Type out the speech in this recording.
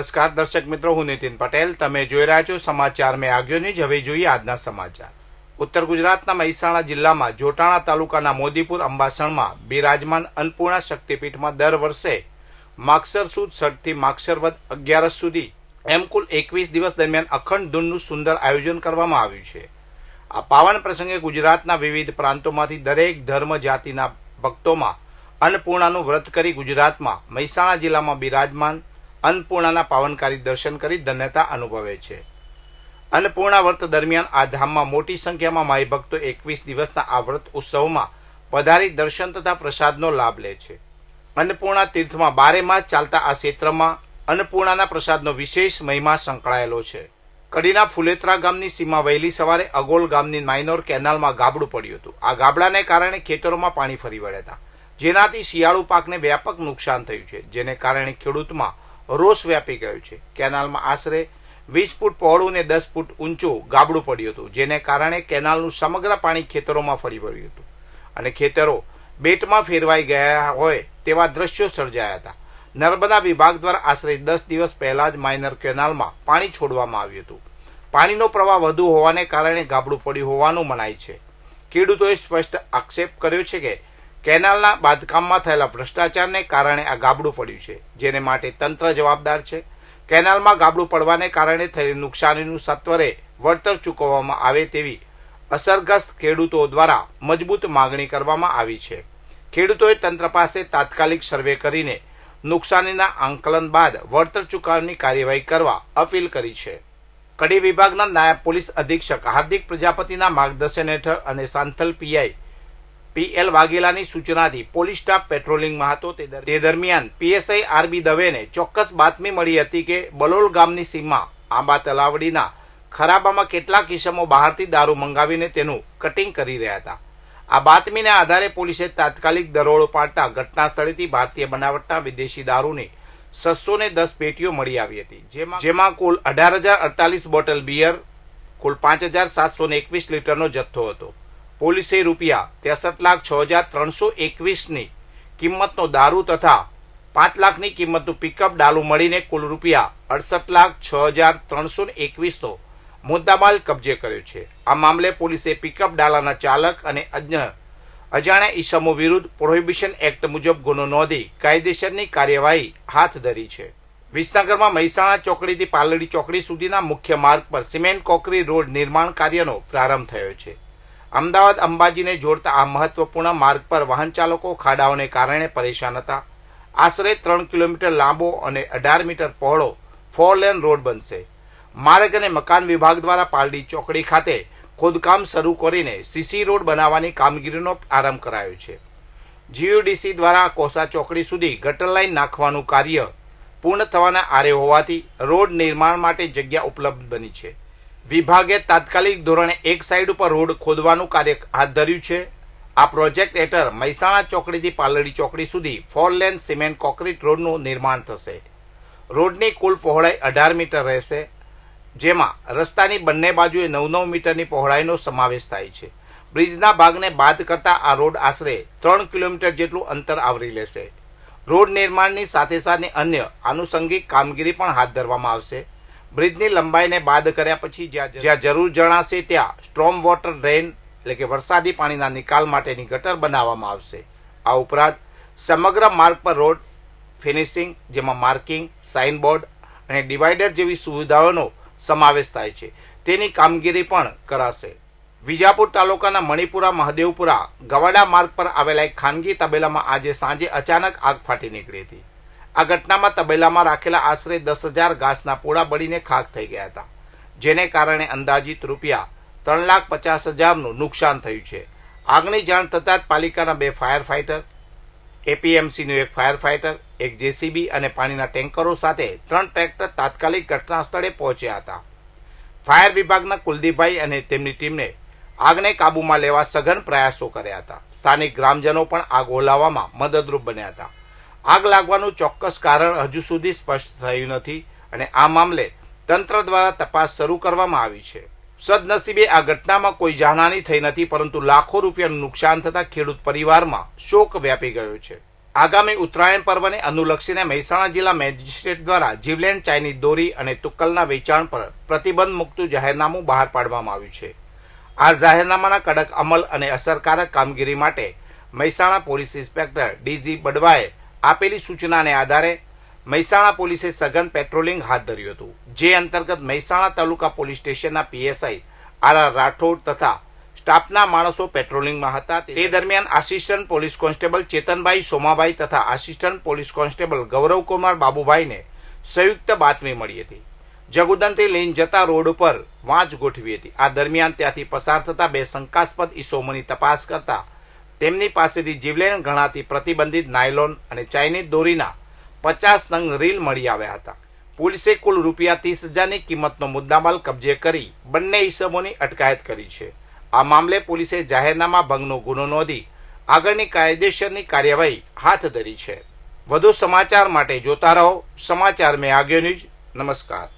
નમસ્કાર દર્શક મિત્રો, હું નીતિન પટેલ. તમે જોઈ રહ્યા છો સમાચાર મેં આગળ જ. હવે જોઈએ આજના સમાચાર. ઉત્તર ગુજરાતના મહેસાણા જિલ્લામાં જોટાણા તાલુકાના મોદીપુર અંબાસણમાં બિરાજમાન અન્નપૂર્ણા શક્તિપીઠમાં દર વર્ષે માક્ષર સુદ સઠથી વદ અગિયારસ સુધી એમ કુલ એકવીસ દિવસ દરમિયાન અખંડ ધૂનનું સુંદર આયોજન કરવામાં આવ્યું છે. આ પાવન પ્રસંગે ગુજરાતના વિવિધ પ્રાંતોમાંથી દરેક ધર્મ જાતિના ભક્તોમાં અન્નપૂર્ણાનું વ્રત કરી ગુજરાતમાં મહેસાણા જિલ્લામાં બિરાજમાન અન્નપૂર્ણાના પાવનકારી દર્શન કરી ધન્યતા અનુભવે છે. અન્નપૂર્ણા વ્રત દરમિયાન આ ધામમાં મોટી સંખ્યામાં માઈ ભક્તો એકવીસ દિવસના આ વ્રત ઉત્સવમાં પધારી દર્શન તથા પ્રસાદનો લાભ લે છે. અન્નપૂર્ણા તીર્થમાં બારે માસ ચાલતા આ ક્ષેત્રમાં અન્નપૂર્ણાના પ્રસાદનો વિશેષ મહિમા સંકળાયેલો છે. કડીના ફુલેત્રા ગામની સીમા વહેલી સવારે અગોલ ગામની માઇનોર કેનાલમાં ગાબડું પડ્યું હતું. આ ગાબડાને કારણે ખેતરોમાં પાણી ફરી વળ્યા હતા. જેનાથી શિયાળુ પાકને વ્યાપક નુકસાન થયું છે. જેને કારણે ખેડૂતમાં રોષ વ્યાપી ગયો છે. કેનાલમાં આશરે વીસ ફૂટ પહોળું ને દસ ફૂટ ઊંચું ગાબડું પડ્યું હતું, જેને કારણે કેનાલનું સમગ્ર પાણી ખેતરોમાં ફરી વળ્યું હતું. અને ખેતરો બેટમાં ફેરવાઈ ગયા હોય તેવા દ્રશ્યો સર્જાયા હતા. નર્મદા વિભાગ દ્વારા આશરે દસ દિવસ પહેલાં જ માઇનર કેનાલમાં પાણી છોડવામાં આવ્યું હતું. પાણીનો પ્રવાહ વધુ હોવાને કારણે ગાબડું પડ્યું હોવાનું મનાય છે. ખેડૂતોએ સ્પષ્ટ આક્ષેપ કર્યો છે કે કેનાલના બાંધકામમાં થયેલા ભ્રષ્ટાચારને કારણે આ ગાબડું પડ્યું છે, જેને માટે તંત્ર જવાબદાર છે. કેનાલમાં ગાબડું પડવાને કારણે થયેલી નુકસાનીનું સત્વરે વળતર ચૂકવવામાં આવે તેવી અસરગ્રસ્ત ખેડૂતો દ્વારા મજબૂત માગણી કરવામાં આવી છે. ખેડૂતોએ તંત્ર પાસે તાત્કાલિક સર્વે કરીને નુકસાનીના આંકલન બાદ વળતર ચૂકવવાની કાર્યવાહી કરવા અપીલ કરી છે. કડી વિભાગના નાયબ પોલીસ અધિક્ષક, હાર્દિક પ્રજાપતિના માર્ગદર્શન હેઠળ અને સાંથલ પીઆઈ પીએલ વાઘેલાની સૂચનાથી પોલીસ સ્ટાફ પેટ્રોલિંગમાં હતો. તે દરમિયાન પીએસઆઈ આરબી દવેને ચોક્કસ બાતમી મળી હતી કે બલોલ ગામની સીમા આંબા તલાવડીના ખરાબામાં કેટલાક કિસમો બહારથી દારૂ મંગાવીને તેનું કટિંગ કરી રહ્યા હતા. આ બાતમીને આધારે પોલીસે તાત્કાલિક દરોડો પાડતા ઘટના સ્થળેથી ભારતીય બનાવટના વિદેશી દારૂની છસો ને દસ પેટીઓ મળી આવી હતી. જેમાં જેમાં કુલ અઢાર હજાર અડતાલીસ બોટલ બિયર, કુલ પાંચ હજાર સાતસો ને એકવીસ લીટરનો જથ્થો હતો. પોલીસે રૂપિયા ત્રેસઠ લાખ છ હજાર ત્રણસો એકવીસની કિંમતનો દારૂ તથા પાંચ લાખની કિંમતનું પિકઅપ ડાલુ મળીને કુલ રૂપિયા અડસઠ લાખ છ હજાર ત્રણસો એકવીસનો મુદ્દામાલ કબજે કર્યો છે. આ મામલે પોલીસે પિકઅપ ડાલાના ચાલક અને અજાણ્યા ઈસમો વિરુદ્ધ પ્રોહિબિશન એક્ટ મુજબ ગુનો નોંધી કાયદેસરની કાર્યવાહી હાથ ધરી છે. વિસનગરમાં મહેસાણા ચોકડીથી પાલડી ચોકડી સુધીના મુખ્ય માર્ગ પર સિમેન્ટ કોકરી રોડ નિર્માણ કાર્યનો પ્રારંભ થયો છે. અમદાવાદ અંબાજીને જોડતા આ મહત્વપૂર્ણ માર્ગ પર વાહન ચાલકો ખાડાઓને કારણે પરેશાન હતા. આશરે ત્રણ કિલોમીટર લાંબો અને અઢાર મીટર પહોળો ફોર લેન રોડ બનશે. માર્ગ અને મકાન વિભાગ દ્વારા પાલડી ચોકડી ખાતે ખોદકામ શરૂ કરીને સીસી રોડ બનાવવાની કામગીરીનો આરંભ કરાયો છે. જીયુડીસી દ્વારા કોસા ચોકડી સુધી ગટર લાઇન નાખવાનું કાર્ય પૂર્ણ થવાના આરે હોવાથી રોડ નિર્માણ માટે જગ્યા ઉપલબ્ધ બની છે. વિભાગે તાત્કાલિક ધોરણે એક સાઈડ ઉપર રોડ ખોદવાનું કાર્ય હાથ ધર્યું છે. આ પ્રોજેક્ટ હેઠળ મહેસાણા ચોકડીથી પાલડી ચોકડી સુધી ફોર લેન સિમેન્ટ કોન્ક્રીટ રોડનું નિર્માણ થશે. રોડની કુલ પહોળાઈ અઢાર મીટર રહેશે, જેમાં રસ્તાની બંને બાજુએ નવ નવ મીટરની પહોળાઈનો સમાવેશ થાય છે. બ્રિજના ભાગને બાદ કરતા આ રોડ આશરે ત્રણ કિલોમીટર જેટલું અંતર આવરી લેશે. રોડ નિર્માણની સાથે સાથે અન્ય આનુષંગિક કામગીરી પણ હાથ ધરવામાં આવશે. બ્રિજની લંબાઈને બાદ કર્યા પછી જ્યાં જ્યાં જરૂર જણાશે ત્યાં સ્ટ્રોમ વોટર ડ્રેન, એટલે કે વરસાદી પાણીના નિકાલ માટેની ગટર બનાવવામાં આવશે. આ ઉપરાંત સમગ્ર માર્ગ પર રોડ, ફિનિશિંગ, જેમાં માર્કિંગ, સાઇનબોર્ડ અને ડિવાઈડર જેવી સુવિધાઓનો સમાવેશ થાય છે. તેની કામગીરી પણ કરાશે. વિજાપુર તાલુકાના મણિપુરા, મહાદેવપુરા, ગવાડા માર્ગ પર આવેલા એક ખાનગી તબેલામાં આજે સાંજે અચાનક આગ ફાટી નીકળી હતી. આ ઘટનામાં તબેલામાં રાખેલા આશરે દસ હજાર ઘાસના પોળા બળીને ખાક થઈ ગયા હતા, જેને કારણે અંદાજિત રૂપિયા ત્રણ લાખ પચાસ હજારનું નુકસાન થયું છે. આગની જાણ થતાં જ પાલિકાના બે ફાયર ફાઇટર એપીએમસીનું એક ફાયર ફાઇટર એક જેસીબી અને પાણીના ટેન્કરો સાથે ત્રણ ટ્રેક્ટર તાત્કાલિક ઘટના સ્થળે પહોંચ્યા હતા. ફાયર વિભાગના કુલદીપભાઈ અને તેમની ટીમને આગને કાબૂમાં લેવા સઘન પ્રયાસો કર્યા હતા. સ્થાનિક ગ્રામજનો પણ આગ ઓલાવવામાં મદદરૂપ બન્યા હતા. આગ લાગવાનું ચોક્કસ કારણ હજુ સુધી સ્પષ્ટ થયું નથી અને આ મામલે તંત્ર દ્વારા તપાસ શરૂ કરવામાં આવી છે. સદનસીબે આ ઘટનામાં કોઈ જાનહાની થઈ નથી, પરંતુ લાખો રૂપિયાનું નુકસાન થતાં ખેડૂત પરિવારમાં શોક વ્યાપી ગયો છે. આગામી ઉત્તરાયણ પર્વને અનુલક્ષીને મહેસાણા જિલ્લા મેજિસ્ટ્રેટ દ્વારા જીવલેણ ચાઇની દોરી અને તુક્કલના વેચાણ પર પ્રતિબંધ મૂકતું જાહેરનામું બહાર પાડવામાં આવ્યું છે. આ જાહેરનામાના કડક અમલ અને અસરકારક કામગીરી માટે મહેસાણા પોલીસ ઇન્સ્પેક્ટર ડીજી બડવાએ આપેલી સૂચનાને આધારે મહેસાણા પોલીસે સઘન પેટ્રોલિંગ હાથ ધર્યું હતું, જે અંતર્ગત મહેસાણા તાલુકા પોલીસ સ્ટેશનના પીએસઆઈ આર આર રાઠોડ તથા સ્ટાફના માણસો પેટ્રોલિંગમાં હતા. તે દરમિયાન assistant police constable Chetanbhai Somabhai તથા આસિસ્ટન્ટ પોલીસ કોન્સ્ટેબલ ગૌરવકુમાર બાબુભાઈને સંયુક્ત બાતમી મળી હતી. જગુદનથી લઈને જતા રોડ ઉપર વાંચ ગોઠવી હતી. આ દરમિયાન ત્યાંથી પસાર થતા બે શંકાસ્પદ ઈસોમોની તપાસ કરતા તેમની પાસેથી જીવલેણ ગણાતી પ્રતિબંધિત નાયલોન અને ચાઇનીઝ દોરીના પચાસ નંગ રીલ મળી આવ્યા હતા. પોલીસે કુલ રૂપિયા ત્રીસ હજારની કિંમતનો મુદ્દામાલ કબજે કરી બંને ઇસમોની અટકાયત કરી છે. આ મામલે પોલીસે જાહેરનામા ભંગનો ગુનો નોંધી આગળની કાયદેસરની કાર્યવાહી હાથ ધરી છે. વધુ સમાચાર માટે જોતા રહો સમાચાર મેં આગ્યો ન્યૂઝ નમસ્કાર.